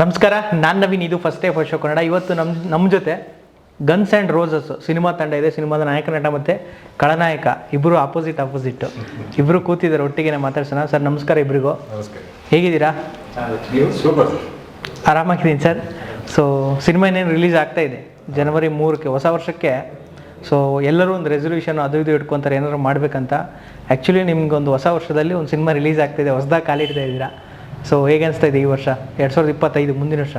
ನಮಸ್ಕಾರ ನಾನು ನವೀನ್ ಇದು first day first show Kannada ಇವತ್ತು ನಮ್ಮ ನಮ್ಮ ಜೊತೆ ಗನ್ಸ್ ಆ್ಯಂಡ್ ರೋಸಸ್ ಸಿನಿಮಾ ತಂಡ ಇದೆ. ಸಿನಿಮಾದ ನಾಯಕ ನಟ ಮತ್ತು ಖಳನಾಯಕ. ಇಬ್ಬರು ಆಪೋಸಿಟ್ ಆಪೋಸಿಟ್ ಇಬ್ಬರು ಕೂತಿದ್ದಾರೆ ಒಟ್ಟಿಗೆ ಮಾತಾಡ್ಸೋಣ. ಸರ್ ನಮಸ್ಕಾರ ಇಬ್ಬರಿಗೂ ಹೇಗಿದ್ದೀರಾ? ಸೂಪರ್. ಆರಾಮಾಗಿದ್ದೀನಿ ಸರ್. ಸೊ ಸಿನಿಮಾ ಇನ್ನೇನು ರಿಲೀಸ್ ಆಗ್ತಾ ಇದೆ? ಜನವರಿ ಮೂರಕ್ಕೆ ಹೊಸ ವರ್ಷಕ್ಕೆ. ಸೊ ಎಲ್ಲರೂ ಒಂದು ರೆಸೊಲ್ಯೂಷನ್ ಅದು ಇದು ಇಟ್ಕೊತಾರೆ ಏನಾದ್ರು ಮಾಡಬೇಕಂತ. ಆ್ಯಕ್ಚುಲಿ ನಿಮ್ಗೊಂದು ಹೊಸ ವರ್ಷದಲ್ಲಿ ಒಂದು ಸಿನಿಮಾ ರಿಲೀಸ್ ಆಗ್ತಿದೆ ಹೊಸದಾಗಿ ಕಾಲಿಡ್ತಾ ಇದ್ದೀರಾ? ಸೊ ಹೇಗೆ ಅನಿಸ್ತಾ ಇದೆ ಈ ವರ್ಷ? ಎರಡು ಸಾವಿರದ ಇಪ್ಪತ್ತೈದು ಮುಂದಿನ ವರ್ಷ?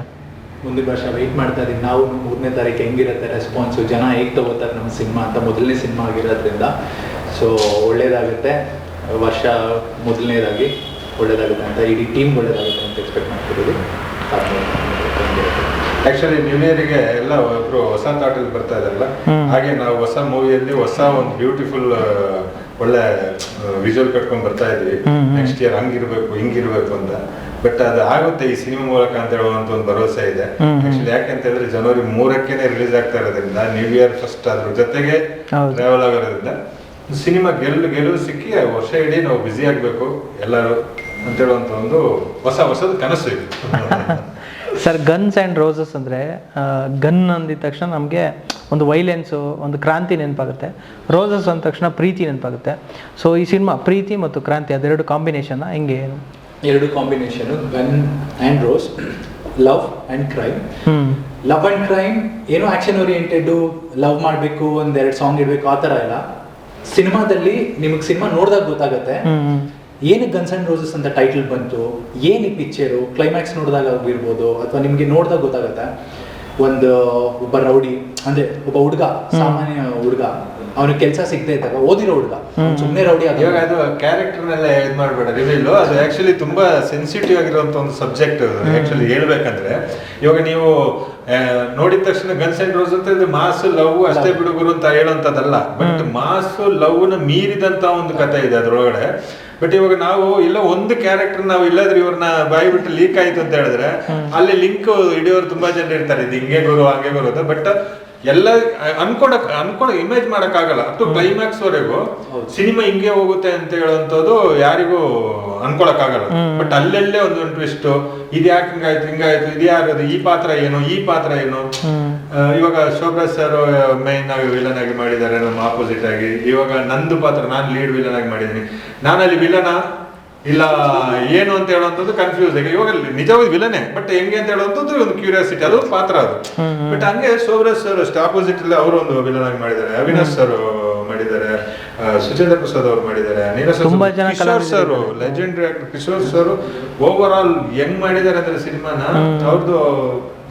ಮುಂದಿನ ವರ್ಷ ವೆಯ್ಟ್ ಮಾಡ್ತಾ ಇದ್ದೀವಿ ನಾವು ಮೂರನೇ ತಾರೀಕು ಹೆಂಗಿರುತ್ತೆ ರೆಸ್ಪಾನ್ಸು ಜನ ಹೇಗೆ ತಗೋತಾರೆ ನಮ್ಮ ಸಿನಿಮಾ ಅಂತ ಮೊದಲನೇ ಸಿನಿಮಾ ಆಗಿರೋದ್ರಿಂದ. ಸೊ ಒಳ್ಳೇದಾಗುತ್ತೆ. ವರ್ಷ ಮೊದಲನೇದಾಗಿ ಒಳ್ಳೇದಾಗುತ್ತೆ ಅಂತ ಇಡೀ ಟೀಮ್ ಒಳ್ಳೇದಾಗುತ್ತೆ ಅಂತ ಎಕ್ಸ್ಪೆಕ್ಟ್ ಮಾಡ್ತಿದ್ದೀವಿ. ಆಕ್ಚುಲಿ ನ್ಯೂ ಇಯರ್ಗೆ ಎಲ್ಲ ಒಬ್ರು ಹೊಸ ಥಾಟಲ್ಲಿ ಬರ್ತಾ ಇದಾರಲ್ಲ ಹಾಗೆ ನಾವು ಹೊಸ ಮೂವಿಯಲ್ಲಿ ಹೊಸ ಒಂದು ಬ್ಯೂಟಿಫುಲ್ ಒಳ್ಳೆ ವಿಜುವಲ್ ಕಟ್ಕೊಂಡ್ ಬರ್ತಾ ಇದ್ವಿ. ನೆಕ್ಸ್ಟ್ ಇಯರ್ ಹಂಗಿರ್ಬೇಕು ಹಿಂಗಿರ್ಬೇಕು ಅಂತ ಬಟ್ ಅದು ಆಗುತ್ತೆ ಈ ಸಿನಿಮಾ ಮೂಲಕ ಅಂತ ಹೇಳುವಂತ ಒಂದು ಭರವಸೆ ಇದೆ. ಆಕ್ಚುಲಿ ಯಾಕೆಂತ ಹೇಳಿದ್ರೆ ಜನವರಿ ಮೂರಕ್ಕೇನೆ ರಿಲೀಸ್ ಆಗ್ತಾ ಇರೋದ್ರಿಂದ ನ್ಯೂ ಇಯರ್ ಫಸ್ಟ್ ಅದ್ರ ಜೊತೆಗೆ. ಟ್ರಾವೆಲ್ ಆಗೋದ್ರಿಂದ ಸಿನಿಮಾ ಗೆಲ್ಲು ಗೆಲುವು ಸಿಕ್ಕಿ ವರ್ಷ ಇಡೀ ನಾವು ಬ್ಯುಸಿ ಆಗ್ಬೇಕು ಎಲ್ಲರೂ ಅಂತ ಹೇಳುವಂತ ಒಂದು ಹೊಸ ಹೊಸದು ಕನಸು ಇದೆ ಸರ್ ಗನ್ಸ್ ಆ್ಯಂಡ್ ರೋಸಸ್ ಅಂದರೆ ಗನ್ ಅಂದಿದ ತಕ್ಷಣ ನಮಗೆ ಒಂದು ವೈಲೆನ್ಸು ಒಂದು ಕ್ರಾಂತಿ ನೆನಪಾಗುತ್ತೆ. ರೋಸಸ್ ಅಂದ ತಕ್ಷಣ ಪ್ರೀತಿ ನೆನಪಾಗುತ್ತೆ. ಸೊ ಈ ಸಿನಿಮಾ ಪ್ರೀತಿ ಮತ್ತು ಕ್ರಾಂತಿ ಅದೆರಡು ಕಾಂಬಿನೇಷನ್? ಹೆಂಗೆ? ಎರಡು combination gun and rose love and crime. Love and crime ಏನೋ ಆ್ಯಕ್ಷನ್ ಓರಿಯೆಂಟೆಡ್ ಲವ್ ಮಾಡಬೇಕು ಒಂದೆರಡು ಸಾಂಗ್ ಇಡಬೇಕು ಆ ಥರ ಎಲ್ಲ ಸಿನಿಮಾದಲ್ಲಿ ನಿಮಗೆ ಸಿನಿಮಾ ನೋಡಿದಾಗ ಗೊತ್ತಾಗುತ್ತೆ. ಏನಕ್ಕೆ ಗನ್ಸ್ ಆ್ಯಂಡ್ ರೋಸಸ್ ಅಂತ ಟೈಟಲ್ ಬಂತು ಏನು ಈ ಪಿಕ್ಚರು ಕ್ಲೈಮ್ಯಾಕ್ಸ್ ನೋಡಿದಾಗ ಆಗಿರ್ಬೋದು ಅಥವಾ ನಿಮಗೆ ನೋಡಿದಾಗ ಗೊತ್ತಾಗುತ್ತೆ. ಒಂದು ಒಬ್ಬ ರೌಡಿ ಅಂದ್ರೆ ಒಬ್ಬ ಹುಡುಗ ಸಾಮಾನ್ಯ ಹುಡುಗ. ಅವನಿಗೆ ಕೆಲಸ ಸಿಗದೆ ಇದ್ದಾಗ ಓದಿರೋ ಹುಡುಗ. ಸುಮ್ಮನೆ ರೌಡಿ ಇವಾಗ ಅದು ಅದು ಕ್ಯಾರೆಕ್ಟರ್ನೆಲ್ಲ ಇದು ಮಾಡಬೇಡ ರಿವೀಲ್ ಅದು ಆಕ್ಚುಲಿ ತುಂಬಾ ಸೆನ್ಸಿಟಿವ್ ಆಗಿರುವಂತ ಒಂದು ಸಬ್ಜೆಕ್ಟ್ ಆಕ್ಚುಲಿ ಹೇಳ್ಬೇಕಂದ್ರೆ ಇವಾಗ ನೀವು ನೋಡಿದ ತಕ್ಷಣ ಗನ್ಸ್ ಅಂಡ್ ರೋಸ್ ಅಂತ ಇದು ಮಾಸ್ ಲವ್ ಅಷ್ಟೇ ಬಿಡುಗರು ಅಂತ ಹೇಳೋಂಥದ್ದಲ್ಲ ಬಟ್ ಮಾಸ್ ಲವ್ನ ಮೀರಿದಂತ ಒಂದು ಕಥೆ ಇದೆ ಅದ್ರೊಳಗಡೆ. ಬಟ್ ಇವಾಗ ನಾವು ಇಲ್ಲ ಒಂದು ಕ್ಯಾರೆಕ್ಟರ್ ನಾವು ಇಲ್ಲಾದ್ರೆ ಇವ್ರನ್ನ ಬಾಯಿ ಬಿಟ್ಟು ಲೀಕ್ ಆಯ್ತು ಅಂತ ಹೇಳಿದ್ರೆ ಅಲ್ಲಿ ಲಿಂಕ್ ಹಿಡಿಯೋರು ತುಂಬಾ ಜನ ಇರ್ತಾರೆ. ಇದು ಹಿಂಗೆ ಗುರು ಹಂಗೆ ಗುರು ಅಂತ. ಬಟ್ ಎಲ್ಲ ಅನ್ಕೊಡಕ್ ಅನ್ಕೊಂಡ ಇಮೇಜ್ ಮಾಡಕ್ ಆಗಲ್ಲ ಅಥವಾ ಕ್ಲೈಮ್ಯಾಕ್ಸ್ ವರೆಗೂ ಸಿನಿಮಾ ಹಿಂಗೆ ಹೋಗುತ್ತೆ ಅಂತ ಹೇಳುವಂಥದ್ದು ಯಾರಿಗೂ ಅನ್ಕೊಳಕ್ ಆಗಲ್ಲ ಬಟ್ ಅಲ್ಲೆಲ್ಲೇ ಒಂದು ಟ್ವಿಸ್ಟ್ ಇದು ಯಾಕೆ ಹಿಂಗಾಯ್ತು ಹಿಂಗಾಯ್ತು ಇದು ಯಾರದು ಈ ಪಾತ್ರ ಏನು ಈ ಪಾತ್ರ ಏನು? ಇವಾಗ ಶೋಭ್ರಾ ಸರ್ ಮೈನ್ ಆಗಿ ವಿಲನ್ ಆಗಿ ಮಾಡಿದ್ದಾರೆ ನಮ್ಮ ಆಪೋಸಿಟ್ ಆಗಿ. ಇವಾಗ ನಂದು ಪಾತ್ರ ನಾನು ಲೀಡ್ ವಿಲನ್ ಆಗಿ ಮಾಡಿದ್ದೀನಿ. ನಾನಲ್ಲಿ ವಿಲನ ಇಲ್ಲ ಏನು ಅಂತ ಹೇಳುವಂಥದ್ದು ಕನ್ಫ್ಯೂಸ್ ಆಗಿ ಇವಾಗ ನಿಜವಾದ ವಿಲನೆ ಬಟ್ ಹೆಂಗೆ ಅಂತ ಹೇಳುವಂಥದ್ದು ಒಂದು ಕ್ಯೂರಿಯಾಸಿಟಿ ಅದು ಪಾತ್ರ ಅದು. ಬಟ್ ಹಂಗೆ ಶೋಭರಾಜ್ ಸರ್ ಅಷ್ಟು ಆಪೋಸಿಟ್ ಅಲ್ಲಿ ಅವರು ಒಂದು ವಿಲನ್ ಆಗಿ ಮಾಡಿದ್ದಾರೆ. ಅವಿನಾಶ್ ಸರ್ ಮಾಡಿದ್ದಾರೆ ಸುಚೇಂದ್ರ ಪ್ರಸಾದ್ ಅವರು ಮಾಡಿದ್ದಾರೆ Kishore sir legendary actor Kishore sir overall ಹೆಂಗ್ ಮಾಡಿದ್ದಾರೆ ಅಂದ್ರೆ ಸಿನಿಮಾನ ಅವ್ರದ್ದು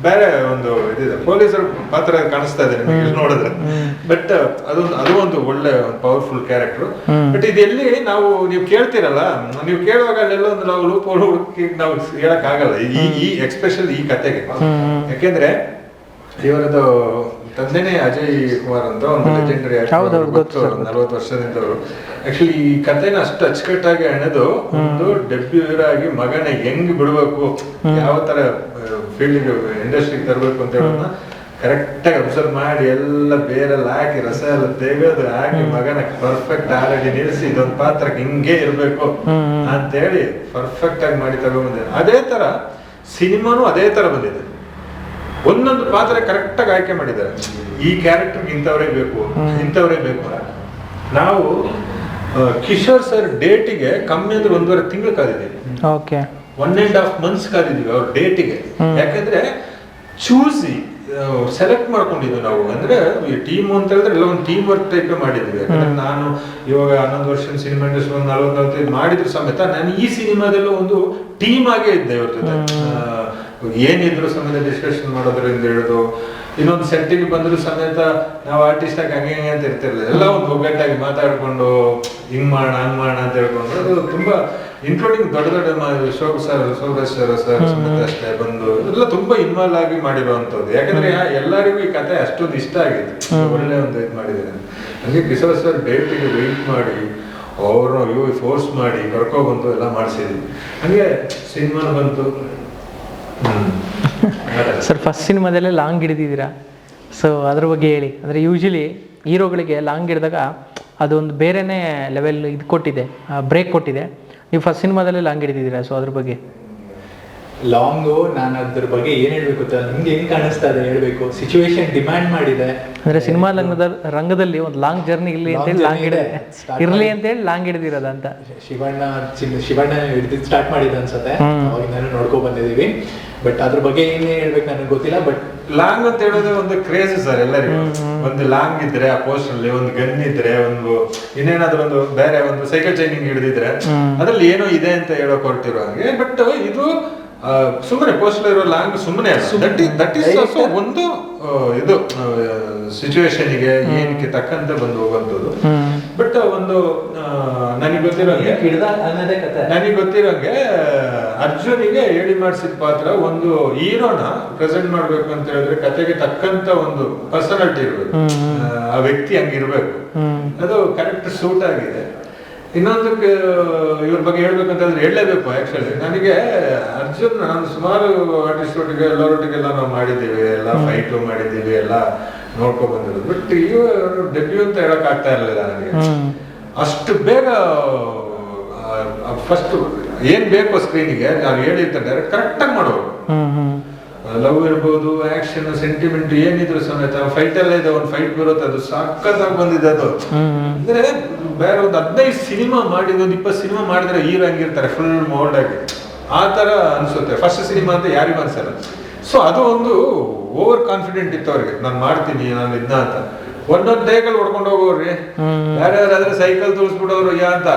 ಬೇರೆ ಒಂದು ಇದಿದೆ ಪೊಲೀಸರು ಪಾತ್ರ ಕಾಣಿಸ್ತಾ ಇದೆ ನಿಮಗೆ ನೋಡಿದ್ರೆ. ಬಟ್ ಅದೊಂದು ಅದು ಒಂದು ಒಳ್ಳೆ ಪವರ್ಫುಲ್ ಕ್ಯಾರೆಕ್ಟರ್ ಬಟ್ ಇದೆಲ್ಲಿ ನಾವು ನೀವು ಕೇಳ್ತೀರಲ್ಲ ನೀವು ಕೇಳುವಾಗ ಅಲ್ಲೆಲ್ಲ ಒಂದು ನಾವು ಲೂಪ್ ಹುಡುಕಿ ನಾವು ಹೇಳಕ್ ಆಗಲ್ಲ ಈ ಈ ಎಕ್ಸ್ಪೆಷಲ್ ಈ ಕತೆಗೆ. ಯಾಕೆಂದ್ರೆ ಇವರದ್ದು ತಂದೆನೇ ಅಜಯ್ ಕುಮಾರ್ ಅಂತ ಒಂದು ಲೆಜೆಂಡರಿ. ನಲವತ್ತು ವರ್ಷದಿಂದವರು ಆಕ್ಚುಲಿ ಈ ಕಥೆನ ಅಷ್ಟು ಅಚ್ಚುಕಟ್ಟಾಗಿ ಹೆಣೆದು ಒಂದು ಡೆಬ್ಯೂರ್ ಆಗಿ ಮಗನ ಹೆಂಗ್ ಬಿಡ್ಬೇಕು ಯಾವ ತರ ಫೀಲ್ಡ್ ಇಂಡಸ್ಟ್ರಿಗೆ ತರಬೇಕು ಅಂತ ಹೇಳೋದನ್ನ ಕರೆಕ್ಟಾಗಿ ಅಬ್ಸರ್ವ್ ಮಾಡಿ ಎಲ್ಲ ಬೇರೆಲ್ಲ ಹಾಕಿ ರಸ ಎಲ್ಲ ತೆಗೆದು ಹಾಕಿ ಮಗನ ಪರ್ಫೆಕ್ಟ್ ಆಲ್ರೆಡಿ ನಿಲ್ಲಿಸಿ ಇದೊಂದು ಪಾತ್ರಕ್ಕೆ ಹಿಂಗೆ ಇರ್ಬೇಕು ಅಂತ ಹೇಳಿ ಪರ್ಫೆಕ್ಟ್ ಆಗಿ ಮಾಡಿ ತಗೊಂಡ್ಬಂದಿದೆ ಅದೇ ತರ ಸಿನಿಮಾನು ಅದೇ ತರ ಬಂದಿದೆ. ಒಂದೊಂದು ಪಾತ್ರ ಕರೆಕ್ಟಾಗಿ ಆಯ್ಕೆ ಮಾಡಿದ್ದಾರೆ. ಈ ಕ್ಯಾರೆಕ್ಟರ್ ಇಂಥವರೇ ಬೇಕು ಇಂಥವರೇ ಬೇಕು ನಾವು ಕಿಶೋರ್ ಸರ್ ಡೇಟಿಗೆ ಕಮ್ಮಿ ಅಂದ್ರೆ ಒಂದೂವರೆ ತಿಂಗಳು ಕಾದಿದ್ದೀವಿ okay. One and half months ಕಾದಿದ್ದೀವಿ ಅವ್ರ ಡೇಟಿಗೆ ಯಾಕಂದ್ರೆ ಚೂಸಿ ಸೆಲೆಕ್ಟ್ ಮಾಡ್ಕೊಂಡಿದ್ವಿ ನಾವು. ಅಂದ್ರೆ ಟೀಮ್ ಅಂತ ಹೇಳಿದ್ರೆ ಎಲ್ಲ ಒಂದು ಟೀಮ್ ವರ್ಕ್ ಟೈಪ್ ಮಾಡಿದ್ವಿ. ಯಾಕಂದ್ರೆ ನಾನು ಇವಾಗ ಹನ್ನೊಂದು ವರ್ಷ ಸಿನಿಮಾ ಇಂಡಸ್ಟ್ರಿ ಒಂದು ನಲವತ್ತು ನಲವತ್ತೈದು ಮಾಡಿದ್ರು ಸಮೇತ ನಾನು ಈ ಸಿನಿಮಾದಲ್ಲೂ ಒಂದು ಟೀಮ್ ಆಗೇ ಇದ್ದೆ ಇವ್ರ ಜೊತೆ ಏನಿದ್ರು ಸಮೇತ ಡಿಸ್ಕಷನ್ ಮಾಡೋದ್ರಿಂದ ಹಿಡಿದು ಇನ್ನೊಂದು ಸೆಟ್ಟಿಗೆ ಬಂದ್ರು ಸಮೇತ ನಾವು ಆರ್ಟಿಸ್ಟ್ ಆಗಿ ಹಂಗೆ ಹಂಗೆ ಅಂತ ಇರ್ತಿರ್ಲಿಲ್ಲ. ಎಲ್ಲ ಒಂದು ಒಗ್ಗಟ್ಟಾಗಿ ಮಾತಾಡ್ಕೊಂಡು ಹಿಂಗ್ ಮಾಡೋಣ ಹಂಗ್ ಮಾಡೋಣ ಅಂತ ಹೇಳ್ಕೊಂಡು ಅದು ತುಂಬಾ ಇನ್ಕ್ಲೂಡಿಂಗ್ ದೊಡ್ಡ ದೊಡ್ಡ Shobha sir Souresh sir sir ಅಷ್ಟೇ ಬಂದು ಎಲ್ಲ ತುಂಬಾ ಇನ್ವಾಲ್ವ್ ಆಗಿ ಮಾಡಿರುವಂತದ್ದು ಯಾಕಂದ್ರೆ ಎಲ್ಲರಿಗೂ ಈ ಕತೆ ಅಷ್ಟೊಂದು ಇಷ್ಟ ಆಗಿತ್ತು. ಒಳ್ಳೆ ಒಂದು ಇದು ಮಾಡಿದ್ದಾರೆ ಹಂಗೆ ಕಿಶೋರ್ ಸರ್ ಡೇಟಿಗೆ ವೆಯ್ಟ್ ಮಾಡಿ ಅವ್ರನ್ನ ಇವು ಫೋರ್ಸ್ ಮಾಡಿ ಕರ್ಕೊಬಂದು ಎಲ್ಲ ಮಾಡಿಸಿದ್ವಿ. ಹಂಗೆ ಸಿನಿಮಾ ಬಂತು. ಹ್ಮ್. ಸರ್ ಫಸ್ಟ್ ಸಿನಿಮಾದಲ್ಲೇ ಲಾಂಗ್ ಹಿಡಿದಿದ್ದೀರಾ? ಸೊ ಅದ್ರ ಬಗ್ಗೆ ಹೇಳಿ. ಅಂದರೆ ಯೂಶಲಿ ಹೀರೋಗಳಿಗೆ ಲಾಂಗ್ ಹಿಡಿದಾಗ ಅದೊಂದು ಬೇರೆನೇ ಲೆವೆಲ್ ಇದು ಕೊಟ್ಟಿದೆ ಬ್ರೇಕ್ ಕೊಟ್ಟಿದೆ. ನೀವು ಫಸ್ಟ್ ಸಿನಿಮಾದಲ್ಲೇ ಲಾಂಗ್ ಹಿಡಿದಿದ್ದೀರಾ? ಸೊ ಅದ್ರ ಬಗ್ಗೆ. ಲಾಂಗು ನಾನು ಅದ್ರ ಬಗ್ಗೆ ಏನು ಹೇಳಬೇಕು ನಿಮ್ಗೆ ಹೆಂಗೆ ಕಾಣಿಸ್ತಾ ಇದೆ ಹೇಳಬೇಕು. ಸಿಚುವೇಶನ್ ಡಿಮ್ಯಾಂಡ್ ಮಾಡಿದೆ. ಅಂದ್ರೆ ಸಿನಿಮಾ ರಂಗದ ರಂಗದಲ್ಲಿ ಒಂದು ಲಾಂಗ್ ಜರ್ನಿ ಇಲ್ಲಿ Long ಅಂತೇಳಿ ಲಾಂಗ್ ಹಿಡಿದೆ. ಇರಲಿ ಇರ್ಲಿ ಅಂತೇಳಿ ಲಾಂಗ್ ಹಿಡಿದಿರೋದ ಅಂತ. ಶಿವಣ್ಣ ಶಿವಣ್ಣ ಹಿಡಿದು ಸ್ಟಾರ್ಟ್ ಮಾಡಿದ ಅನ್ಸುತ್ತೆ. ಅವಾಗ ನೋಡ್ಕೊ ಬಂದಿದೀವಿ ಬಟ್ ಅದ್ರ ಬಗ್ಗೆ ಏನೇ ಹೇಳ್ಬೇಕು ನನಗೆ ಗೊತ್ತಿಲ್ಲ ಬಟ್ ಲಾಂಗ್ ಅಂತ ಹೇಳೋದು ಒಂದು ಕ್ರೇಜ್ ಸರ್ ಎಲ್ಲರಿಗೂ. ಒಂದು ಲಾಂಗ್ ಇದ್ರೆ ಆ ಪೋಸ್ಟ್ ಅಲ್ಲಿ ಒಂದು ಗನ್ ಇದ್ರೆ ಒಂದು ಇನ್ನೇನಾದ್ರೂ ಒಂದು ಬೇರೆ ಒಂದು ಸೈಕಲ್ ಚೈನಿಂಗ್ ಹಿಡಿದಿದ್ರೆ ಅದ್ರಲ್ಲಿ ಏನೋ ಇದೆ ಅಂತ ಹೇಳೋ ಹೊರಟಿರೋ ಹಾಗೆ. ಬಟ್ ಇದು ಸುಮ್ಮನೆ ಪೋಸ್ಟ್ ಇರೋ ಲಾಂಗ್ ಸುಮ್ಮನೆ ದಟ್ ದಟ್ ಈಸ್ ಆಲ್ಸೋ ಒಂದು ಇದು ಸಿಚುವೇಶನ್ಗೆ ಏನಕ್ಕೆ ತಕ್ಕಂತೆ ಬಂದು ಹೋಗುವಂಥದ್ದು. ಬಟ್ ಒಂದು ನನಗೆ ಗೊತ್ತಿರೋಂಗೆ? ಹಿಡ್ದ ಅನ್ನೋದೇ ಕತೆ. ನನಗೆ ಗೊತ್ತಿರೋಂಗೆ ಅರ್ಜುನಿಗೆ ಹೇಳಿ ಮಾಡಿಸಿದ ಪಾತ್ರ ಒಂದು ಹೀರೋನ ಪ್ರೆಸೆಂಟ್ ಮಾಡ್ಬೇಕು ಅಂತ ಹೇಳಿದ್ರೆ ಕತೆಗೆ ತಕ್ಕಂತ ಒಂದು ಪರ್ಸನಾಲಿಟಿ ಇರ್ಬೇಕು ಆ, ವ್ಯಕ್ತಿ ಹಂಗಿರ್ಬೇಕು. ಅದು ಕರೆಕ್ಟ್ ಸೂಟ್ ಆಗಿದೆ. ಇನ್ನೊಂದು ಇವ್ರ ಬಗ್ಗೆ ಹೇಳ್ಬೇಕಂತ ಹೇಳಿದ್ರೆ ಹೇಳಲೇಬೇಕು ಆಕ್ಚುಲಿ ನನಗೆ ಅರ್ಜುನ್ ನಾನು ಸುಮಾರು ಆರ್ಟಿಸ್ಟ್ ಒಟ್ಟಿಗೆ ಎಲ್ಲರೊಟ್ಟಿಗೆಲ್ಲ ನಾವು ಮಾಡಿದ್ದೀವಿ ಎಲ್ಲ ಫೈಟು ಮಾಡಿದ್ದೀವಿ ಎಲ್ಲ ನೋಡ್ಕೊಂಡ್ ಬಂದಿರೋದು. ಬಟ್ ಇವರು ಡೆಬ್ಯೂ ಅಂತ ಹೇಳಕ್ ಆಗ್ತಾ ಇರಲಿಲ್ಲ ನನಗೆ. ಅಷ್ಟು ಬೇಗ ಫಸ್ಟ್ ಏನ್ ಬೇಕು ಸ್ಕ್ರೀನಿಗೆ ನಾವು ಹೇಳಿರ್ತಾರೆ ಕರೆಕ್ಟಾಗಿ ಮಾಡೋರು. ಲವ್ ಇರ್ಬೋದು ಆಕ್ಷನ್ ಸೆಂಟಿಮೆಂಟ್ ಏನಿದ್ರು ಸಮೇತ ಫೈಟ್ ಎಲ್ಲ ಇದೆ ಒಂದು ಫೈಟ್ ಬರುತ್ತೆ ಅದು ಸಖತ್ತಾಗಿ ಬಂದಿದೆ ಅದು. ಅಂದ್ರೆ ಬೇರೆ ಒಂದು ಹದಿನೈದು ಸಿನಿಮಾ ಮಾಡಿದ ಒಂದು ಇಪ್ಪತ್ತು ಸಿನಿಮಾ ಮಾಡಿದ್ರೆ ಹೀರೋ ಹಂಗಿರ್ತಾರೆ ಫುಲ್ ಮೋಲ್ಡ್ ಆಗಿ. ಆ ತರ ಅನ್ಸುತ್ತೆ. ಫಸ್ಟ್ ಸಿನಿಮಾ ಅಂತ ಯಾರಿಗೂ ಅನ್ಸಲ್ಲ. ಸೊ ಅದು ಒಂದು ಓವರ್ ಕಾನ್ಫಿಡೆಂಟ್ ಇತ್ತು ಅವ್ರಿಗೆ ನಾನು ಮಾಡ್ತೀನಿ ನಾನು ಇದನ್ನ ಅಂತ. ಒಂದೊಂದು ಸೈಕಲ್ ಹೊಡ್ಕೊಂಡು ಹೋಗೋರಿ ಹ್ಮ್. ಬೇರೆ ಯಾರಾದ್ರೆ ಸೈಕಲ್ ತೋರಿಸ್ಬಿಡೋರು ಯಾ ಅಂತ.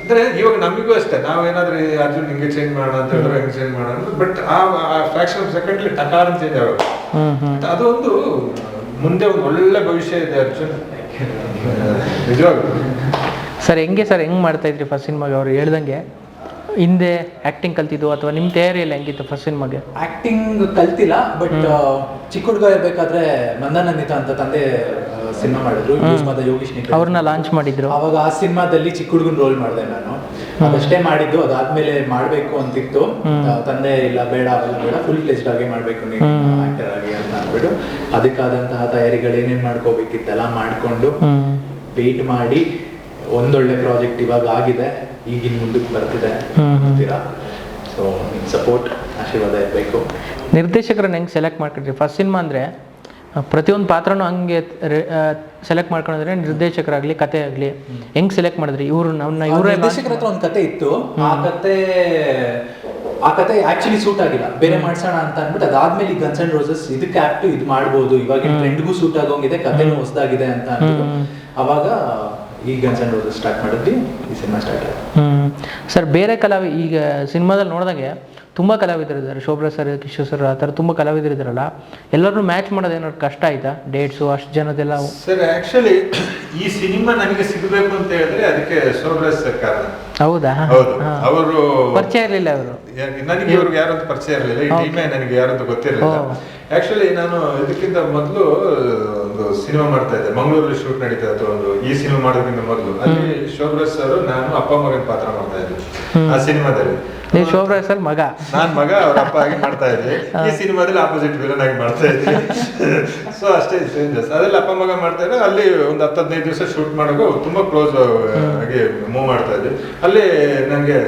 ಅಂದ್ರೆ ಇವಾಗ ನಮಗೂ ಅಷ್ಟೇ. ನಾವೇನಾದ್ರೂ ಅರ್ಜುನ್ ಹಿಂಗೆ ಚೇಂಜ್ ಮಾಡೋಣ ಅಂತ ಹೇಳಿದ್ರೆ ಹಿಂಗೆ ಚೇಂಜ್ ಮಾಡೋಣ ಬಟ್ ಆ ಫ್ಯಾಕ್ಷನ್ ಸೆಕೆಂಡ್ಲಿ ಟಕಾರ ಚೇಂಜ್ ಆಗೋದು ಹ್ಮ್ ಹ್ಮ್. But ಅದು ಒಂದು ಮುಂದೆ ಒಂದು ಒಳ್ಳೆ ಭವಿಷ್ಯ ಇದೆ ಅರ್ಜುನ್. ನಿಜವಾಗ್ಲು. ಸರ್ ಹೆಂಗೆ ಸರ್ ಹೆಂಗ್ ಮಾಡ್ತಾ ಇದ್ರಿ ಫಸ್ಟ್ ಸಿನಿಮಾಗೆ ಅವ್ರು ಹೇಳ್ದಂಗೆ? ಹಿಂದೆ ಆ್ಯಕ್ಟಿಂಗ್ ಕಲ್ತಿದ್ದು ಅಥವಾ ನಿಮ್ಮ ತಯಾರಿಯಲ್ಲಿ ಹೆಂಗಿತ್ತು ಫಸ್ಟ್ ಸಿನಿಮಾಗೆ ಆ್ಯಕ್ಟಿಂಗ್ ಕಲ್ತಿಲ್ಲ ಬಟ್ ಚಿಕ್ಕ ಹುಡುಗ ಇರ್ಬೇಕಾದ್ರೆ ನಂದನಂದಿತ ಅಂತ ತಂದೆ ಸಿನಿಮಾ ಮಾಡಿದ್ರು ಯೂಸ್ ಮಾದ ಯೋಗೀಶ್ ನಿಖಿಲ್. ಅವ್ರನ್ನ ಲಾಂಚ್ ಮಾಡಿದ್ರು. ಅವಾಗ ಆ ಸಿನಿಮಾದಲ್ಲಿ ಚಿಕ್ಕ ಹುಡುಗನ್ ರೋಲ್ ಮಾಡಿದೆ ನಾನು. ಅದಷ್ಟೇ ಮಾಡಿದ್ದು ಅದಾದ್ಮೇಲೆ ಮಾಡ್ಬೇಕು ಅಂತಿತ್ತು. ತಂದೆ ಇಲ್ಲ ಬೇಡ ಅವೆಲ್ಲ ಬೇಡ ಫುಲ್ ಪ್ಲೇಸ್ಡ್ ಆಗಿ ಮಾಡ್ಬೇಕು ನೀನು ಆಕ್ಟರ್ ಆಗಿ ಅಂತ ಅಂದ್ಬಿಟ್ಟು ಅದಕ್ಕಾದಂತಹ ತಯಾರಿಗಳು ಏನೇನ್ ಮಾಡ್ಕೋಬೇಕಿತ್ತಲ್ಲ ಮಾಡ್ಕೊಂಡು ವೇಟ್ ಮಾಡಿ ಒಂದೊಳ್ಳೆ ಪ್ರಾಜೆಕ್ಟ್ ಇವಾಗ ಆಗಿದೆ ಈಗಿನ ಮುಂದಕ್ಕೆ ಬರ್ತಿದೆ. ಅಂತೀರಾ ಸೊ ನಿಮ್ ಸಪೋರ್ಟ್ ಆಶೀರ್ವಾದ ಇರಬೇಕು. ನಿರ್ದೇಶಕರನ್ನ ಹೆಂಗೆ ಸೆಲೆಕ್ಟ್ ಮಾಡ್ಕೊಂಡ್ರಿ? ಫಸ್ಟ್ ಸಿನಿಮಾ ಅಂದರೆ ಪ್ರತಿಯೊಂದು ಪಾತ್ರನೂ ಹಂಗೆ ಸೆಲೆಕ್ಟ್ ಮಾಡ್ಕೊಂಡ್ರೆ ನಿರ್ದೇಶಕರಾಗ್ಲಿ ಕತೆ ಆಗಲಿ ಹೆಂಗ್ ಸೆಲೆಕ್ಟ್ ಮಾಡಿದ್ರಿ? ಇವರು ನಮ್ಮನ್ನ ಇವರ ನಿರ್ದೇಶಕರ ಹತ್ರ ಒಂದು ಕತೆ ಇತ್ತು. ಆ ಕತೆ ಆ ಕತೆ ಆಕ್ಚುಲಿ ಸೂಟ್ ಆಗಿಲ್ಲ. ಬೇರೆ ಮಾಡ್ಸೋಣ ಅಂತ ಅಂದ್ಬಿಟ್ಟು ಅದಾದ್ಮೇಲೆ ಈ ಗನ್ಸ್ ಅಂಡ್ ರೋಸಸ್ ಇದಕ್ಕೆ ಆಕ್ಟ್ ಇದು ಮಾಡ್ಬೋದು. ಇವಾಗ ಟ್ರೆಂಡ್ಗೂ ಸೂಟ್ ಆಗೋಂಗಿದೆ ಕತೆನೂ ಹೊಸದಾಗಿದೆ ಅಂತ ಅವಾಗ ಈ ಗನ್ಸ್ ಸ್ಟಾರ್ಟ್ ಮಾಡಿದ್ವಿ ಈ ಸಿನಿಮಾ ಸ್ಟಾರ್ಟ್ ಆಯ್ತು. ಹ್ಮ್. ಸರ್ ಬೇರೆ ಕಲಾವಿ ಈಗ ಸಿನಿಮಾದಲ್ಲಿ ನೋಡಿದಾಗೆ ತುಂಬ ಕಲಾವಿದರು ಇದ್ದಾರೆ. ಶೋಭ್ರಾ ಸರ್ ಕಿಶೋರ್ ಸರ್ ಆ ಥರ ತುಂಬ ಕಲಾವಿದರು ಇದ್ದಾರಲ್ಲ. ಎಲ್ಲರನ್ನೂ ಮ್ಯಾಚ್ ಮಾಡೋದು ಏನಾದ್ರು ಕಷ್ಟ ಆಯ್ತಾ? ಡೇಟ್ಸು ಅಷ್ಟು ಜನದೆಲ್ಲ ಸರ್ ಆಕ್ಚುಲಿ ಈ ಸಿನಿಮಾ ನನಗೆ ಸಿಗಬೇಕು ಅಂತ ಹೇಳಿದ್ರೆ ಅದಕ್ಕೆ ಶೋಭ್ರಾ ಸರ್ ಕಾರಣ. ಹೌದಾ? ಹೌದು. ಅವರು ಪರಿಚಯ ಇರಲಿಲ್ಲ ಅವರು ನನಗೆ ಇವ್ರಿಗೆ ಯಾರಂತ ಪರಿಚಯ ಇರಲಿಲ್ಲ. ಈ ಟೀಮೇ ನನಗೆ ಯಾರಂತ ಗೊತ್ತಿರಲಿಲ್ಲ. ಆಕ್ಚುಲಿ ನಾನು ಇದಕ್ಕಿಂತ ಮೊದಲು ಒಂದು ಸಿನಿಮಾ ಮಾಡ್ತಾ ಇದ್ದೆ. ಮಂಗಳೂರಲ್ಲಿ ಶೂಟ್ ನಡೀತಾ ಇತ್ತು ಒಂದು ಈ ಸಿನಿಮಾ ಮಾಡೋದಕ್ಕಿಂತ ಮೊದಲು. ಅಲ್ಲಿ ಶೋಭ್ರಸ್ ಸರ್ ನಾನು ಅಪ್ಪ ಮಗನ ಪಾತ್ರ ಮಾಡ್ತಾ ಇದ್ದೆ. ಆ ಸಿನಿಮಾದಲ್ಲಿ. ನೀವು ಶೋಭ್ರಾ ಸರ್ ಮಗ. ನಾನು ಮಗ ಅವ್ರ ಅಪ್ಪ ಆಗಿ ಮಾಡ್ತಾ ಇದ್ದೆ ಈ ಸಿನಿಮಾದಲ್ಲಿ ಆಪೋಸಿಟ್ ವಿಲನ್ ಆಗಿ ಮಾಡ್ತಾ ಇದ್ದೆ ಸೊ ಅಷ್ಟೇ ಚೇಂಜಸ್ ಅದೆಲ್ಲ ಅಪ್ಪ ಮಗ ಮಾಡ್ತಾ ಇದ್ರೆ ಅಲ್ಲಿ ಒಂದು ಹತ್ತು ಹದಿನೈದು ದಿವಸ ಶೂಟ್ ಮಾಡೋಕ್ಕೂ ತುಂಬಾ ಕ್ಲೋಸ್ ಆಗಿ ಮೂವ್ ಮಾಡ್ತಾ ಇದ್ವಿ. ಅಲ್ಲಿ ನಂಗೆ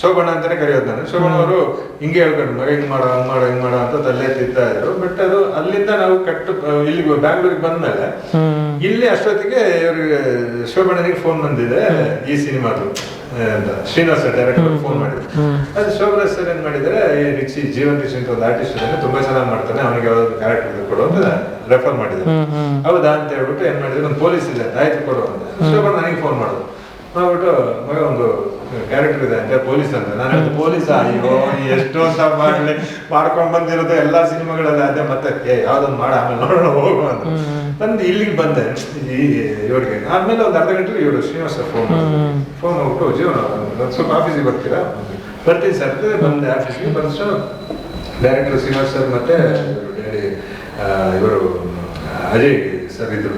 ಶೋಭಣ ಅಂತಾನೆ ಕರೆಯೋದು ನಾನು. ಶೋಭಣ ಅವರು ಹಿಂಗೆ ಹೇಳ್ಕೊಂಡು ಮಗ ಹಿಂಗ್ ಮಾಡೋ ಹಂಗ್ ಮಾಡೋ ಹಿಂಗ್ ಮಾಡೋ ಅಂತ ತಲೆ ತಿಂತಾ ಇದ್ರು. ಬಟ್ ಅದು ಅಲ್ಲಿಂದ ನಾವು ಕಟ್ಟು ಇಲ್ಲಿ ಬ್ಯಾಂಗ್ಳೂರಿಗೆ ಬಂದ್ಮೇಲೆ ಇಲ್ಲಿ ಅಷ್ಟೊತ್ತಿಗೆ ಇವ್ರಿಗೆ ಶೋಭಣನಿಗೆ ಫೋನ್ ಬಂದಿದೆ ಈ ಸಿನಿಮಾದು ಶ್ರೀನಿವಾಸ ಡೈರೆಕ್ಟರ್ ಫೋನ್ ಮಾಡಿದ್ರು. ಅದು ಶೋಭನ ಸರ್ ಏನ್ ಮಾಡಿದ್ರೆ ಈ ರಿಚಿ ಜೀವನ್ ರಿಚಿ ಅಂತ ಒಂದು ಆರ್ಟಿಸ್ಟ್ ಇದ್ದಾನೆ ತುಂಬಾ ಚೆನ್ನಾಗಿ ಮಾಡ್ತಾನೆ ಅವನಿಗೆ ಯಾವ್ದಾದ್ರು ಕ್ಯಾರೆಕ್ಟರ್ ಕೊಡು ಅಂತ ರೆಫರ್ ಮಾಡಿದ್ರು. ಹೌದಾ ಅಂತ ಹೇಳ್ಬಿಟ್ಟು ಏನ್ ಮಾಡಿದ್ರು ಒಂದು ಪೊಲೀಸ್ ಇದೆ ಆಯ್ತು ಕೊಡು ಅಂತ. ಶೋಭಣ ನನಗೆ ಫೋನ್ ಮಾಡೋದು ಮಾಡ್ಬಿಟ್ಟು ಮಗ ಒಂದು ಕ್ಯಾರೆಕ್ಟರ್ ಇದೆ ಅಂತೆ ಪೊಲೀಸ್ ಅಂತ ನಾನು ಅದು ಪೊಲೀಸ್ ಅಯ್ಯೋ ಎಷ್ಟೋ ಅಂತ ಮಾಡಲಿ ಮಾಡ್ಕೊಂಡ್ ಬಂದಿರೋದು ಎಲ್ಲಾ ಸಿನಿಮಾಗಳಲ್ಲಿ ಅದೇ ಮತ್ತೆ ಏ ಯಾವ್ದೊಂದು ಮಾಡ ಆಮೇಲೆ ನೋಡೋಣ ಹೋಗು ಅಂತ. ಬಂದು ಇಲ್ಲಿಗೆ ಬಂದೆ. ಈ ಇವ್ರಿಗೆ. ಆದ್ಮೇಲೆ ಒಂದು ಅರ್ಧ ಗಂಟೆ ಇವರು ಶ್ರೀನಿವಾಸ ಫೋನ್ ಫೋನ್ ಹೋಗ್ಬಿಟ್ಟು ಜೀವನ ಸ್ವಲ್ಪ ಆಫೀಸಿಗೆ ಬರ್ತೀರಾ? ಬರ್ತೀನಿ ಸರ್. ಬಂದೆ ಆಫೀಸ್ಗೆ ಬಂದಷ್ಟು ಡೈರೆಕ್ಟರ್ ಶ್ರೀನಿವಾಸ್ ಸರ್ ಮತ್ತೆ ಡ್ಯಾಡಿ ಇವರು ಅಜಯ್ ಸರ್ ಇದ್ರು.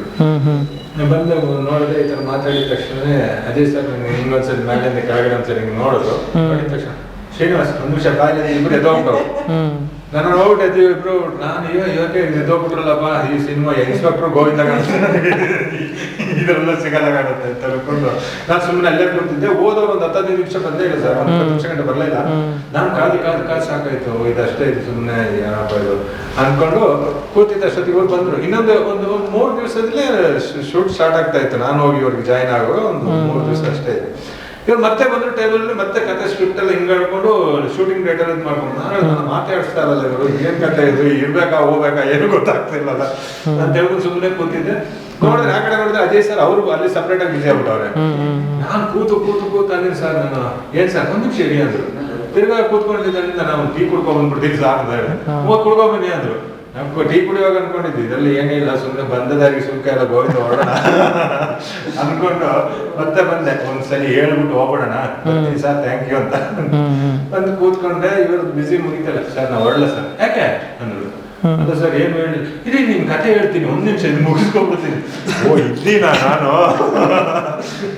ಬಂದು ನೋಡಿದೆ ಈ ತರ ಮಾತಾಡಿದ ತಕ್ಷಣನೇ ಅಜಯ್ ಸರ್ ನಂಗೆ ಇನ್ನೊಂದ್ಸರಿ ಮೇಲಿಂದ ಕೆಳಗಡೆ ಒಂದ್ಸರಿ ಹಿಂಗೆ ನೋಡೋದು ನೋಡಿದ ತಕ್ಷಣ ಶ್ರೀನಿವಾಸ್ ಒಂದು ನಿಮಿಷ ಬಾಯಲ್ಲಿ ಇಬ್ಬರು ಎದ್ದೋಗ್ಬಿಟ್ಟು ನಾನು ನೋಡ್ಬಿಟ್ಟಿದ್ದೀವಿ ಇಬ್ರು ನಾನು ಇವ ಇವಕ್ಕೆ ಎದ್ದೋಗ್ಬಿಟ್ರಲ್ಲಪ್ಪ ಈ ಸಿನಿಮಾ ಇನ್ಸ್ಪೆಕ್ಟರ್ ಗೋವಿಂದ ಇದರೆಲ್ಲ ಸಿಗಲ್ಲ ಕಾಣುತ್ತೆ ಅಂತ ನಾನು ಸುಮ್ಮನೆ ಅಲ್ಲೇ ಕೂತಿದ್ದೆ ಓದೋರು ಒಂದು ಹತ್ತೈದು ನಿಮಿಷ ಬಂದೇ ಇಲ್ಲ ಸರ್ ಒಂದು ನಿಮಿಷ ಗಂಟೆ ಬರಲಿಲ್ಲ ನಾನು ಕಾದು ಕಾದು ಕಾದು ಸಾಕಾಯ್ತು ಇದಷ್ಟೇ ಇದು ಸುಮ್ಮನೆ ಏನಪ್ಪ ಇದು. ಅನ್ಕೊಂಡು ಕೂತಿದ್ದ ಅಷ್ಟೊತ್ತಿಗೆ ಹೋಗಿ ಬಂದ್ರು. ಇನ್ನೊಂದು ಒಂದು ಒಂದು ಮೂರು ದಿವಸದಲ್ಲೇ ಶೂಟ್ ಸ್ಟಾರ್ಟ್ ಆಗ್ತಾ ಇತ್ತು. ನಾನು ಹೋಗಿ ಇವ್ರಿಗೆ ಜಾಯ್ನ್ ಆಗೋ ಒಂದು ಮೂರು ದಿವಸ ಅಷ್ಟೇ. ಇದೆ ಇವ್ರು ಮತ್ತೆ ಬಂದ್ರು ಟೇಬಲ್ ಮತ್ತೆ ಕತೆ ಸ್ಕ್ರಿಪ್ಟ್ ಎಲ್ಲ ಹಿಂಗ್ ಹೇಳ್ಕೊಂಡು ಶೂಟಿಂಗ್ ಡೇಟ್ ಇದು ಮಾಡ್ಕೊಂಡು ನಾನು ಮಾತಾಡಿಸ್ತಾ ಇರಲ್ಲ ಇವರು ಏನ್ ಕತೆ ಇದು ಇರ್ಬೇಕಾ ಹೋಗ್ಬೇಕಾ ಏನು ಗೊತ್ತಾಗ್ತಿಲ್ಲಲ್ಲ ನಾನು ಹೇಳ್ಕೊಂಡು ಸುಮ್ಮನೆ ಕೂತಿದ್ದೆ. ನೋಡಿದ್ರೆ ಆ ಕಡೆ ನೋಡಿದ್ರೆ ಅಜಯ್ ಸರ್ ಅವರು ಅಲ್ಲಿ ಸಪ್ರೇಟ್ ಆಗಿ ಬಿಸಿ ಆಗ್ಬಿಟ್ಟವ್ರೆ ನಾನು ಕೂತು ಕೂತು ಕೂತು ಅಂದ್ರೆ ಸರ್ ನಾನು ಏನ್ ಸರ್ ಒಂದು ನಿಮಿಷ ಇರಿ ಅಂದ್ರು. ತಿರ್ಗಾ ಕೂತ್ಕೊಂಡಿದ್ದಾರೆ ನಾವು ಟೀ ಕುಡ್ಕೊ ಬಂದ್ಬಿಡ್ತೀನಿ ಸಾರ್ ಅಂತ ಹೇಳಿ. ಹೋಗಿ ಕುಡ್ಕೊ ಬನ್ನಿ ಅಂದ್ರು. ನಮ್ಗೆ ಟೀ ಕುಡಿಯುವಾಗ ಅನ್ಕೊಂಡಿದ್ವಿ ಇದರಲ್ಲಿ ಏನಿಲ್ಲ ಸುಮ್ಮನೆ ಬಂದದಾಗಿ ಸುಮ್ಕೆ ಎಲ್ಲ ಗೋವಿಂದ ಹೊರಡೋಣ ಅನ್ಕೊಂಡು ಮತ್ತೆ ಬಂದೆ. ಒಂದ್ಸಲಿ ಹೇಳ್ಬಿಟ್ಟು ಹೋಗ್ಬಿಡೋಣ. ಬರ್ತೀನಿ ಸರ್ ಥ್ಯಾಂಕ್ ಯು ಅಂತ. ಬಂದು ಕೂತ್ಕೊಂಡೆ ಇವರು ಬಿಸಿ ಮುಗಿತಲ್ಲ ಸರ್ ನಾವು ಹೊರಡಲ್ಲ ಸರ್? ಯಾಕೆ? ಅಂದ್ರು. ಅಲ್ಲ ಸರ್ ಏನು ಹೇಳಿ? ಇರಿ ನಿಮ್ ಕತೆ ಹೇಳ್ತೀನಿ. ಒಂದ್ ನಿಮಿಷ ಇದು ಮುಗಿಸ್ಕೊಂಡ್ಬಿಡ್ತೀನಿ. ಓ ಇದ್ದೀನ ನಾನು?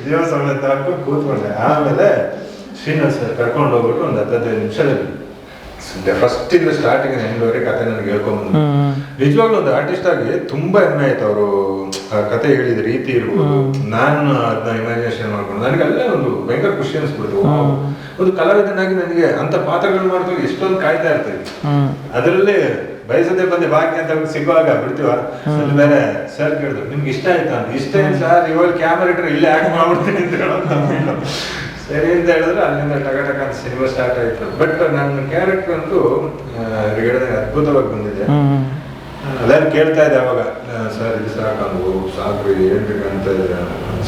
ದೇವ ಸಮೇತ ಹಾಕೊಂಡು ಕೂತ್ಕೊಂಡೆ. ಆಮೇಲೆ ಶ್ರೀನಾಥ್ ಸರ್ ಕರ್ಕೊಂಡು ಹೋಗ್ಬಿಟ್ಟು ಒಂದು ಹತ್ತೈದು ನಿಮಿಷದಲ್ಲಿ ಫಸ್ಟ್ ಇಂದ ಸ್ಟಾರ್ಟಿಂಗ್ ಎಂಡ್ವರೆಗೆ ಕತೆ ನನಗೆ ಹೇಳ್ಕೊಂಡು ನಿಜವಾಗ್ಲೂ ಒಂದು ಆರ್ಟಿಸ್ಟ್ ಆಗಿ ತುಂಬಾ ಹೆಮ್ಮೆ ಆಯ್ತು ಅವರು. ಕತೆ ಹೇಳಿದ ರೀತಿ ಇರ್ಬೋದು. ನಾನು ಅದನ್ನ ಇಮ್ಯಾಜಿನೇಷನ್ ಮಾಡ್ಕೊಂಡು ನನಗೆ ಅಲ್ಲೇ ಒಂದು ಭಯಂಕರ ಖುಷಿ ಅನ್ಸ್ಬಿಡ್ತು. ಒಂದು ಕಲಾವಿದನಾಗಿ ನನಗೆ ಅಂತ ಪಾತ್ರಗಳು ಮಾಡಿದ್ರು ಎಷ್ಟೊಂದು ಕಾಯ್ತಾ ಇರ್ತೀವಿ. ಅದರಲ್ಲಿ ಬಯಸದೆ ಬಂದೆ ಭಾಗ್ಯ ಅಂತ ಸಿಗುವಾಗ ಬಿಡ್ತೀವ? ಅಲ್ಲಿ ಬೇರೆ ಸರ್ ಕೇಳಿದ್ರು ನಿಮ್ಗೆ ಇಷ್ಟ ಆಯ್ತಾ? ಅಂತ ಇಷ್ಟ ಏನ್ ಸರ್ ಇವಾಗ ಕ್ಯಾಮರಾ ಇಟ್ರೆ ಇಲ್ಲೇ ಆಕ್ಟ್ ಮಾಡ್ಬಿಡ್ತೀನಿ. ಅಂತ ಹೇಳೋದು. ಸರಿ ಅಂತ ಹೇಳಿದ್ರೆ ಅಲ್ಲಿಂದ ಟಕ ಟಕ ಅಂತ ಸಿನಿಮಾ ಸ್ಟಾರ್ಟ್ ಆಯ್ತು. ಬಟ್ ನನ್ನ ಕ್ಯಾರೆಕ್ಟರ್ ಅಂತೂ ಹೇಳಿದಾಗ ಅದ್ಭುತವಾಗಿ ಬಂದಿದೆ. ಅದನ್ನು ಕೇಳ್ತಾ ಇದ್ದೆ ಅವಾಗ ಸರ್ ಇದು ಸಾಕು ಸಾಕು ಏನ್ ಬೇಕಂತ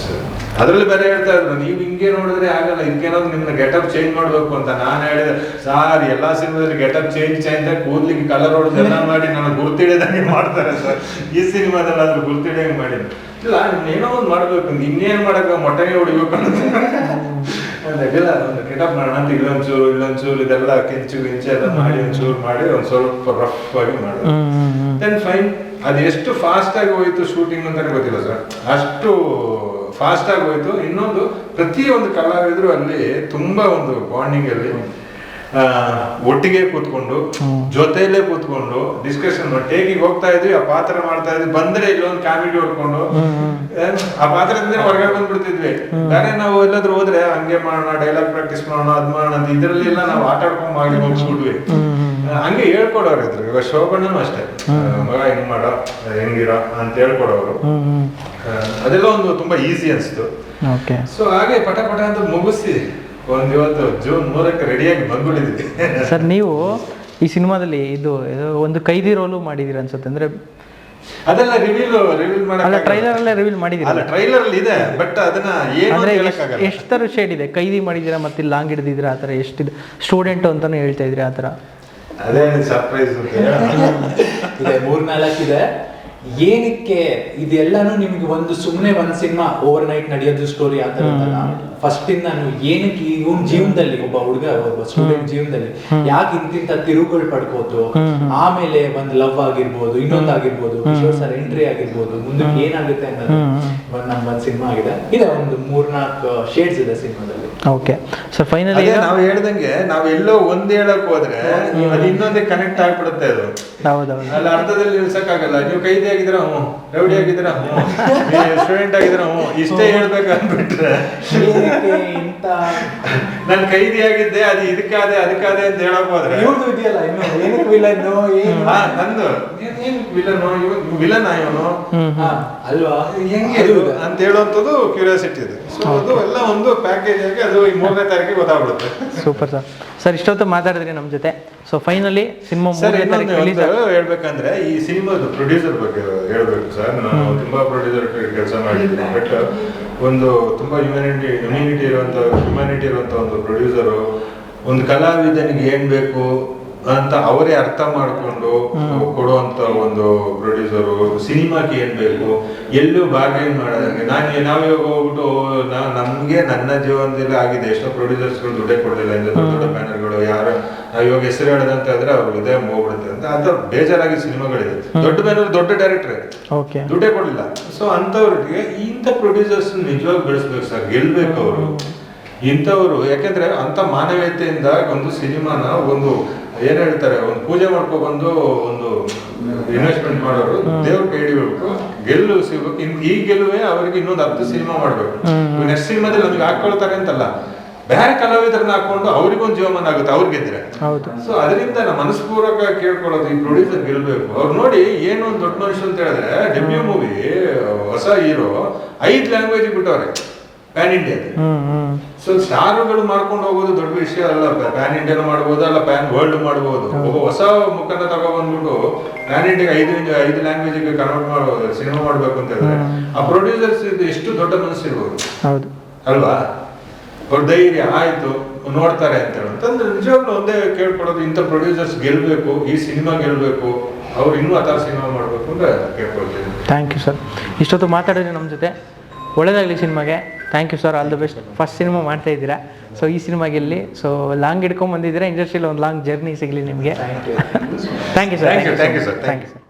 ಸರ್ ಅದ್ರಲ್ಲಿ ಬೇರೆ ಹೇಳ್ತಾ ಇದ್ರು ನೀವು ಹಿಂಗೆ ನೋಡಿದ್ರೆ ಆಗಲ್ಲ ಹಿಂಗೇನಾದ್ರು ನಿಮ್ನ ಗೆಟಪ್ ಚೇಂಜ್ ಮಾಡ್ಬೇಕು ಅಂತ ನಾನು ಹೇಳಿದೆ. ಸಾರ್ ಎಲ್ಲಾ ಸಿನಿಮಾದಲ್ಲಿ ಗೆಟಪ್ ಚೇಂಜ್ ಚೇಂಜ್ ಕೂದ್ಲಿಗೆ ಕಲರ್ ಹೊಡೆದು ಎಲ್ಲ ಮಾಡಿ ನಾನು ಗುರ್ತಿಡಿದಂಗೆ ಮಾಡ್ತಾರೆ ಸರ್. ಈ ಸಿನಿಮಾದಲ್ಲಿ ಆದ್ರೂ ಗುರ್ತಿಡಿಯಂಗೆ ಮಾಡಿ. ಇಲ್ಲ ಏನೋ ಒಂದು ಮಾಡ್ಬೇಕು ಇನ್ನೇನ್ ಮಾಡಕ್ಕ ಮೊಟ್ಟೆಗೆ ಹೊಡಿಬೇಕು ಅಂತ. ಇಲ್ಲ ಒಂದು ಕೆಟಪ್ ಮಾಡೋಣ ಅಂತ ಇಲ್ಲೊಂಚೂರು ಇಲ್ಲೊಂಚೂರು ಇದೆಲ್ಲ ಕೆಂಚು ಗಿಂಚು ಎಲ್ಲ ಮಾಡಿ ಒಂಚೂರು ಮಾಡಿ ಒಂದು ಸ್ವಲ್ಪ ರಫ್ ಆಗಿ ಮಾಡೋದು ದೆನ್ ಫೈನ್ ಅದು ಎಷ್ಟು ಫಾಸ್ಟ್ ಆಗಿ ಹೋಯ್ತು ಶೂಟಿಂಗ್ ಅಂತ ಗೊತ್ತಿಲ್ಲ ಸರ್ ಅಷ್ಟು ಫಾಸ್ಟ್ ಆಗಿ ಹೋಯ್ತು. ಇನ್ನೊಂದು ಪ್ರತಿಯೊಂದು ಕಲಾವಿದರು ಅಲ್ಲಿ ತುಂಬಾ ಒಂದು ಬಾಂಡಿಂಗ್ ಅಲ್ಲಿ ಒಟ್ಟಿಗೆ ಕೂತ್ಕೊಂಡು ಜೊತೆಯಲ್ಲೇ ಕೂತ್ಕೊಂಡು ಡಿಸ್ಕಷನ್ ಟೇಕಿಗೆ ಹೋಗ್ತಾ ಇದ್ವಿ ಆ ಪಾತ್ರ ಮಾಡ್ತಾ ಇದ್ವಿ ಬಂದ್ರೆ ಇಲ್ಲೊಂದು ಕಾಮಿಡಿ ಹೊಡ್ಕೊಂಡು ಆ ಪಾತ್ರದಿಂದ ಹೊರಗಡೆ ಬಂದ್ಬಿಡ್ತಿದ್ವಿ. ಬೇರೆ ನಾವು ಎಲ್ಲಾದ್ರೂ ಹೋದ್ರೆ ಹಂಗೆ ಮಾಡೋಣ ಡೈಲಾಗ್ ಪ್ರಾಕ್ಟೀಸ್ ಮಾಡೋಣ ಅದ್ ಮಾಡೋಣ ಅಂತ ಇದ್ರಲ್ಲಿ ಎಲ್ಲ ನಾವು ಆಟ ಆಡ್ಕೊಂಡ್ ಮಾಡಿ ಮುಗಿಸ್ಬಿಟ್ವಿ. ಆ, ಹಂಗೆ ಹೇಳ್ಕೊಡೋರು ಇದ್ರು. ಇವಾಗ ಶೋಭಣ್ಣನು ಅಷ್ಟೇ. ಮಗ ಹೆಂಗ್ ಮಾಡೋ ಹೆಂಗಿರೋ ಅಂತ ಹೇಳ್ಕೊಡೋರು. ಅದೆಲ್ಲ ಒಂದು ತುಂಬಾ ಈಸಿ ಅನ್ಸ್ತು. ಸೊ ಹಾಗೆ ಪಟ ಪಟ ಅಂತ ಮುಗಿಸಿ ಒಂದ್ ಇವತ್ತು ಜೂನ್ ಮೂರಕ್ಕೆ ರೆಡಿಯಾಗಿ ಬಂದ್ಬಿಟ್ಟಿದ್ವಿ. ಸರ್ ನೀವು ಈ ಸಿನಿಮಾದಲ್ಲಿ ಇದು ಒಂದು ಕೈದಿ ರೋಲು ಮಾಡಿದೀರ ಅನ್ಸುತ್ತೆ. ಅಂದ್ರೆ ಅದೆಲ್ಲ ರಿವೀಲ್ ರಿವೀಲ್ ಅಲ್ಲ ಮಾಡಲ್ಲ ಟ್ರೈಲರ್ ಅಲ್ಲೇ ರಿವೀಲ್ ಮಾಡಿದೀರ ಅಲ್ಲ ಟ್ರೈಲರ್ ಅಲ್ಲಿ ಇದೆ ಬಟ್ ಅದನ್ನ ಏನು. ಎಷ್ಟು ಥರ ಶೇಡ್ ಇದೆ? ಕೈದಿ ಮಾಡಿದೀರಾ ಮತ್ತೆ ಲಾಂಗ್ ಹಿಡಿದಿದ್ದೀರಾ? ಆ ಥರ ಎಷ್ಟಿದೆ ಸ್ಟೂಡೆಂಟ್ ಅಂತಾನು ಹೇಳ್ತಾ ಇದ್ರಿ ಆ ಥರ? ಅದೇ ಸರ್ಪ್ರೈಸ್ ಅಂತ ಹೇಳ ಇದೆ ಮೂರ್ನಾಲ್ಕಿದೆ ಏನಕ್ಕೆ ಇದೆಲ್ಲಾನು ನಿಮ್ಗೆ ಒಂದು ಸುಮ್ಮನೆ ಒಂದ್ ಸಿನಿಮಾ ಓವರ್ ನೈಟ್ ನಡೆಯೋದು ಸ್ಟೋರಿ ಆ ತರ ಫಸ್ಟ್ ಇಂದ ನಾನು ಏನಕ್ಕೆ ಇವನ್ ಜೀವನದಲ್ಲಿ ಒಬ್ಬ ಹುಡುಗ ಒಬ್ಬ ಸ್ಟೂಡೆಂಟ್ ಜೀವನದಲ್ಲಿ ಯಾಕೆ ಇಂತಿಂತ ತಿರುಗಳು ಪಡ್ಕೋತು ಆಮೇಲೆ ಒಂದ್ ಲವ್ ಆಗಿರ್ಬೋದು ಇನ್ನೊಂದ್ ಆಗಿರ್ಬೋದು ಕಿಶೋರ್ ಸರ್ ಎಂಟ್ರಿ ಆಗಿರ್ಬೋದು ಮುಂದಕ್ಕೆ ಏನಾಗುತ್ತೆ ಅನ್ನೋದು ಒಂದ್ ನಮ್ ಒಂದ್ ಸಿನಿಮಾ ಆಗಿದೆ. ಇದೆ ಒಂದು ಮೂರ್ನಾಲ್ಕು ಶೇಡ್ಸ್ ಇದೆ ಸಿನಿಮಾದಲ್ಲಿ. ಓಕೆ ಸೊ ಫೈನಲಿ ನಾವು ಹೇಳ್ದಂಗೆ ನಾವು ಎಲ್ಲೋ ಒಂದ್ ಹೇಳಕ್ ಹೋದ್ರೆ ಅದು ಇನ್ನೊಂದೇ ಕನೆಕ್ಟ್ ಆಗ್ಬಿಡುತ್ತೆ ಅದು. ಹೌದೌದು. ಅಲ್ಲ ಅರ್ಧದಲ್ಲಿ ನಿಲ್ಸಕ್ಕಾಗಲ್ಲ ನೀವು ಕೈದಿ ಆಗಿದ್ರ ಹ್ಞೂ ರೌಡಿ ಆಗಿದ್ರ ಹ್ಞೂ ಸ್ಟೂಡೆಂಟ್ ಆಗಿದ್ರ ಹ್ಞೂ ಇಷ್ಟೇ ಹೇಳ್ಬೇಕು ಅಂದ್ಬಿಟ್ರೆ ಏನಕ್ಕೆ ಇಂತ? ನಾನು ಕೈದಿ ಆಗಿದ್ದೆ ಅದು ಇದಕ್ಕಾದೆ ಅದಕ್ಕಾದೆ ಅಂತ ಹೇಳಕ್ ಹೋದ್ರೆ. ಇವ್ರದ್ದು ಇದೆಯಲ್ಲ ಇನ್ನು? ಏನಕ್ಕೆ ವಿಲನ್ನು ಏನು? ಹಾ ನಂದು. ಏನ್- ಏನ್ ವಿಲನ್ ವಿಲನ್ ಇವನು? ಅಲ್ವಾ? ಹೆಂಗೆ. ಅಂತ ಹೇಳುವಂಥದ್ದು ಕ್ಯೂರಿಯಾಸಿಟಿ ಇದೆ. ಸೊ ಅದು ಎಲ್ಲ ಒಂದು ಪ್ಯಾಕೇಜ್ ಆಗಿ ಅದು ಈ ಮೂರನೇ ತಾರೀಕಿಗೆ ಗೊತ್ತಾಗ್ಬಿಡುತ್ತೆ. ಸೂಪರ್ ಸರ್ ಸರ್ ಇಷ್ಟೊತ್ತು ಮಾತಾಡಿದ್ರಿ ನಮ್ಮ ಜೊತೆ. ಸೊ ಫೈನಲಿ ಸಿನಿಮಾ ಸರ್ ಮೂರನೇ ತಾರೀಕು ರಿಲೀಸ್ ಹೇಳ್ಬೇಕಂದ್ರೆ ಈ ಸಿನಿಮಾದ ಪ್ರೊಡ್ಯೂಸರ್ ಬಗ್ಗೆ ಹೇಳ್ಬೇಕು ಸರ್ ನಾನು ತುಂಬಾ ಪ್ರೊಡ್ಯೂಸರ್ ಕೆಲಸ ಮಾಡಿದ್ದೀನಿ. ಬಟ್ ಒಂದು ತುಂಬಾ ಹ್ಯುಮ್ಯಾನಿಟಿ ಹ್ಯುಮ್ಯಾನಿಟಿ ಇರುವಂತ ಹ್ಯುಮ್ಯಾನಿಟಿ ಇರುವಂತ ಒಂದು ಪ್ರೊಡ್ಯೂಸರು ಒಂದು ಕಲಾವಿದನಿಗೆ ಏನ್ ಬೇಕು ಅಂತ ಅವರೇ ಅರ್ಥ ಮಾಡ್ಕೊಂಡು ಕೊಡುವಂತ ಒಂದು ಪ್ರೊಡ್ಯೂಸರು ಸಿನಿಮಾಕ್ಕೆ ಏನ್ ಬೇಕು ಎಲ್ಲೂ ಬಾರ್ಗೇನ್ ಮಾಡದಂಗೆ. ನಾನು ನಾವಿವಾಗ ಹೋಗ್ಬಿಟ್ಟು ನಮ್ಗೆ ನನ್ನ ಜೀವನದಲ್ಲಿ ಆಗಿದೆ. ಎಷ್ಟೋ ಪ್ರೊಡ್ಯೂಸರ್ಸ್ಗಳು ದುಡ್ಡೇ ಕೊಡಲಿಲ್ಲ. ಇಂದ ದೊಡ್ಡ ದೊಡ್ಡ ಬ್ಯಾನರ್ಗಳು ಯಾರು ನಾವ್ ಇವಾಗ ಹೆಸರು ಹೇಳದಂತ ಹೇಳಿದ್ರೆ ಅವ್ರ ಹೃದಯ ಹೋಗ್ಬಿಡುತ್ತೆ ಅಂತ. ಅಂತ ಬೇಜಾರಾಗಿ ಸಿನಿಮಾಗಳಿದೆ. ದೊಡ್ಡ ಬ್ಯಾನರ್ ದೊಡ್ಡ ಡೈರೆಕ್ಟರ್ ದುಡ್ಡೆ ದುಡ್ಡೇ ಕೊಡಲಿಲ್ಲ. ಸೊ ಅಂತವ್ರಿಗೆ ಇಂಥ ಪ್ರೊಡ್ಯೂಸರ್ಸ್ ನಿಜವಾಗಿ ಬೆಳೆಸ್ಬೇಕು ಸರ್. ಗೆಲ್ಬೇಕು ಅವರು. ಇಂಥವ್ರು ಯಾಕೆಂದ್ರೆ ಅಂತ ಮಾನವೀಯತೆಯಿಂದ ಒಂದು ಸಿನಿಮಾನ ಒಂದು ಏನ್ ಹೇಳ್ತಾರೆ ಒಂದು ಪೂಜೆ ಮಾಡ್ಕೊ ಬಂದು ಒಂದು ಇನ್ವೆಸ್ಟ್ಮೆಂಟ್ ಮಾಡೋರು ದೇವ್ರ ಕೈ ಹಿಡಿಬೇಕು ಗೆಲ್ಲು ಸಿಗ್ಬೇಕು ಇನ್ ಈ ಗೆಲುವೆ ಅವ್ರಿಗೆ ಇನ್ನೊಂದು ಅರ್ಧ ಸಿನಿಮಾ ಮಾಡ್ಬೇಕು. ನೆಕ್ಸ್ಟ್ ಸಿನಿಮಾದಲ್ಲಿ ನಮ್ಗೆ ಹಾಕೊಳ್ತಾರೆ ಅಂತಲ್ಲ ಬೇರೆ ಕಲಾವಿದರನ್ನ ಹಾಕೊಂಡು ಅವ್ರಿಗೊಂದು ಜೀವಮಾನ ಆಗುತ್ತೆ ಅವ್ರು ಗೆದ್ರೆ. ಸೊ ಅದರಿಂದ ನಮ್ಮ ಮನಸ್ಪೂರ್ವಕ ಕೇಳ್ಕೊಳ್ಳೋದು ಈ ಪ್ರೊಡ್ಯೂಸರ್ ಗೆಲ್ಬೇಕು. ಅವ್ರು ನೋಡಿ ಏನು ಒಂದು ದೊಡ್ಡ ಮನುಷ್ಯ ಅಂತ ಹೇಳಿದ್ರೆ ಡೆಬ್ಯೂ ಮೂವಿ ಹೊಸ ಹೀರೋ ಐದ್ ಲ್ಯಾಂಗ್ವೇಜ್ ಬಿಟ್ಟವ್ರೆ ಪ್ಯಾನ್ ಇಂಡಿಯಾ ಹ್ಮ್ ಹ್ಮ್. ಸೊ ಸ್ಟಾರ್ಗಳು ಮಾಡ್ಕೊಂಡು ಹೋಗೋದು ದೊಡ್ಡ ವಿಷಯ ಅಲ್ಲ. ಪ್ಯಾನ್ ಇಂಡಿಯಾನು ಮಾಡ್ಬೋದು ಅಲ್ಲ ಪ್ಯಾನ್ ವರ್ಲ್ಡ್ ಮಾಡ್ಬೋದು. ಒಬ್ಬ ಹೊಸ ಮುಖನ ತಗೊಬಂದ್ಬಿಟ್ಟು ಪ್ಯಾನ್ ಇಂಡಿಯಾ ಐದು ಐದು ಲ್ಯಾಂಗ್ವೇಜ್ ಕನ್ವರ್ಟ್ ಮಾಡ್ಬೋದು ಸಿನಿಮಾ ಮಾಡ್ಬೇಕು ಅಂತ ಹೇಳಿದ್ರೆ ಆ ಪ್ರೊಡ್ಯೂಸರ್ಸ್ ಇದು ಎಷ್ಟು ದೊಡ್ಡ ಮನಸ್ಸಿರ್ಬೋದು. ಅಲ್ವಾ? ಅವ್ರ ಧೈರ್ಯ ಆಯ್ತು ನೋಡ್ತಾರೆ ಅಂತ ಹೇಳಿ. ಅಂತಂದ್ರೆ ನಿಜವಾಗ್ಲೂ ಒಂದೇ ಕೇಳ್ಕೊಡೋದು ಇಂಥ ಪ್ರೊಡ್ಯೂಸರ್ಸ್ ಗೆಲ್ಬೇಕು ಈ ಸಿನಿಮಾ ಗೆಲ್ಬೇಕು ಅವ್ರು ಇನ್ನೂ ಆ ಥರ ಸಿನಿಮಾ ಮಾಡ್ಬೇಕು ಅಂತ ಕೇಳ್ಕೊಳ್ತೀನಿ. ಥ್ಯಾಂಕ್ ಯು ಸರ್ ಇಷ್ಟೊತ್ತು ಮಾತಾಡಿದ್ರೆ ನಮ್ಮ ಜೊತೆ. ಒಳ್ಳೇದಾಗಲಿ ಸಿನಿಮಾಗೆ. Thank you sir all the best first cinema ಮಾಡ್ತಾ ಇದ್ದೀರಾ? ಸೊ ಈ ಸಿನಿಮಾಗೆ ಇಲ್ಲಿ ಸೊ ಲಾಂಗ್ ಹಿಡ್ಕೊಂಡ್ ಬಂದಿದ್ದೀರಾ? ಇಂಡಸ್ಟ್ರಿಯಲ್ಲಿ ಒಂದು ಲಾಂಗ್ ಜರ್ನಿ ಸಿಗಲಿ ನಿಮಗೆ. Thank you thank you sir. Thank you sir